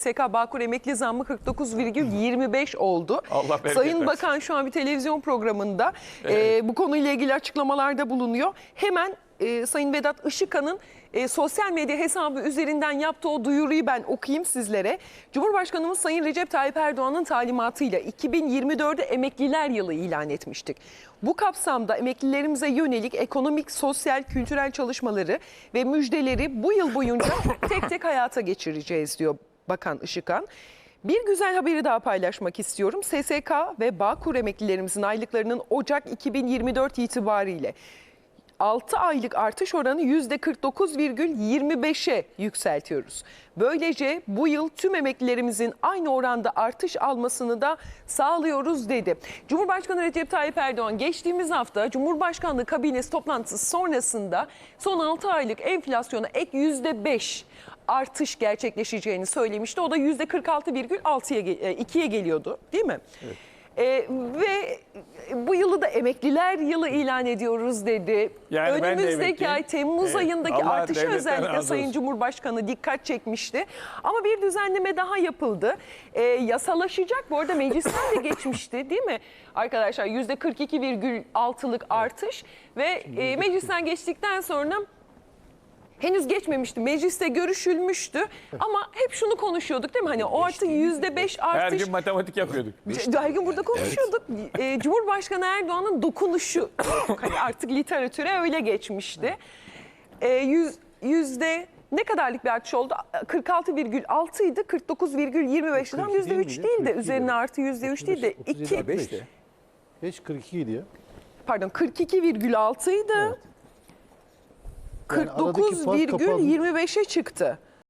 SK Bağkur emekli zammı 49,25 oldu. Allah bereket Sayın versin. Bakan şu an bir televizyon programında e, bu konuyla ilgili açıklamalarda bulunuyor. Hemen e, Sayın Vedat Işıkan'ın e, sosyal medya hesabı üzerinden yaptığı o duyuruyu ben okuyayım sizlere. Cumhurbaşkanımız Sayın Recep Tayyip Erdoğan'ın talimatıyla 2024'de emekliler yılı ilan etmiştik. Bu kapsamda emeklilerimize yönelik ekonomik, sosyal, kültürel çalışmaları ve müjdeleri bu yıl boyunca tek tek hayata geçireceğiz diyor Bakan Işıkan. Bir güzel haberi daha paylaşmak istiyorum. SSK ve Bağkur emeklilerimizin aylıklarının Ocak 2024 itibariyle 6 aylık artış oranı %49,25'e yükseltiyoruz. Böylece bu yıl tüm emeklilerimizin aynı oranda artış almasını da sağlıyoruz dedi. Cumhurbaşkanı Recep Tayyip Erdoğan geçtiğimiz hafta Cumhurbaşkanlığı kabinesi toplantısı sonrasında son 6 aylık enflasyona ek %5 artış gerçekleşeceğini söylemişti. O da %46,6'ya ge- e, 2'ye geliyordu değil mi? E, ve bu yılı da emekliler yılı ilan ediyoruz dedi. Yani Önümüzdeki ay Temmuz Evet, ayındaki Allah artışa özellikle Sayın. Cumhurbaşkanı dikkat çekmişti. Ama bir düzenleme daha yapıldı. E, yasalaşacak bu arada meclisten de geçmişti değil mi? Arkadaşlar %42,6'lık artış ve e, meclisten geçtikten sonra henüz geçmemişti. Mecliste görüşülmüştü ama hep şunu konuşuyorduk değil mi? Hani o artı yüzde beş Her artış. gün matematik yapıyorduk. C- Her gün burada konuşuyorduk. Ee, Cumhurbaşkanı Erdoğan'ın dokunuşu hani artık literatüre öyle geçmişti. Ee, yüz, yüzde ne kadarlık bir artış oldu? 46,6 idi. 49,25 tam yüzde 3 miydi? değil de 42 üzerine artı yüzde 3 değil de 2 37, 5 de. 5 42 idi ya. pardon 42,6 idi. 49,25'e çıktı.